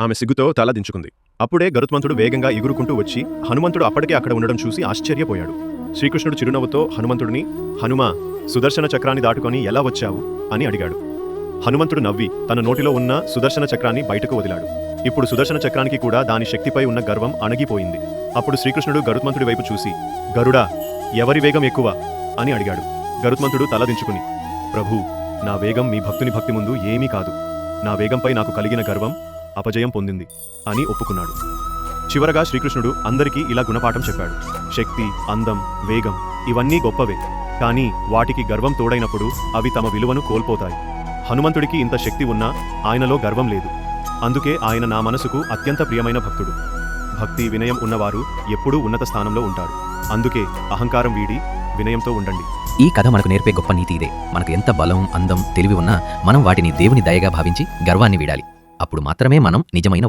ఆమె సిగ్గుతో తల దించుకుంది. అప్పుడే గరుత్మంతుడు వేగంగా ఎగురుకుంటూ వచ్చి హనుమంతుడు అప్పటికే అక్కడ ఉండడం చూసి ఆశ్చర్యపోయాడు. శ్రీకృష్ణుడు చిరునవ్వుతో హనుమంతుడిని హనుమా సుదర్శన చక్రాన్ని దాటుకొని ఎలా వచ్చావు? అని అడిగాడు. హనుమంతుడు నవ్వి తన నోటిలో ఉన్న సుదర్శన చక్రాన్ని బయటకు వదిలాడు. ఇప్పుడు సుదర్శన చక్రానికి కూడా దాని శక్తిపై ఉన్న గర్వం అణగిపోయింది. అప్పుడు శ్రీకృష్ణుడు గరుత్మంతుడి వైపు చూసి గరుడా ఎవరి వేగం ఎక్కువ? అని అడిగాడు. గరుత్మంతుడు తలదించుకుని ప్రభూ నా వేగం మీ భక్తుని భక్తి ముందు ఏమీ కాదు. నా వేగంపై నాకు కలిగిన గర్వం అపజయం పొందింది అని ఒప్పుకున్నాడు. చివరగా శ్రీకృష్ణుడు అందరికీ ఇలా గుణపాఠం చెప్పాడు. శక్తి అందం వేగం ఇవన్నీ గొప్పవే. కానీ వాటికి గర్వం తోడైనప్పుడు అవి తమ విలువను కోల్పోతాయి. హనుమంతుడికి ఇంత శక్తి ఉన్నా ఆయనలో గర్వం లేదు. అందుకే ఆయన నా మనసుకు అత్యంత ప్రియమైన భక్తుడు. భక్తి వినయం ఉన్నవారు ఎప్పుడూ ఉన్నత స్థానంలో ఉంటారు. అందుకే అహంకారం వీడి వినయంతో ఉండండి. ఈ కథ మనకు నేర్పే గొప్ప నీతి ఇదే. మనకు ఎంత బలం అందం తెలివి ఉన్నా మనం వాటిని దేవుని దయగా భావించి గర్వాన్ని వీడాలి. అప్పుడు మాత్రమే మనం నిజమైన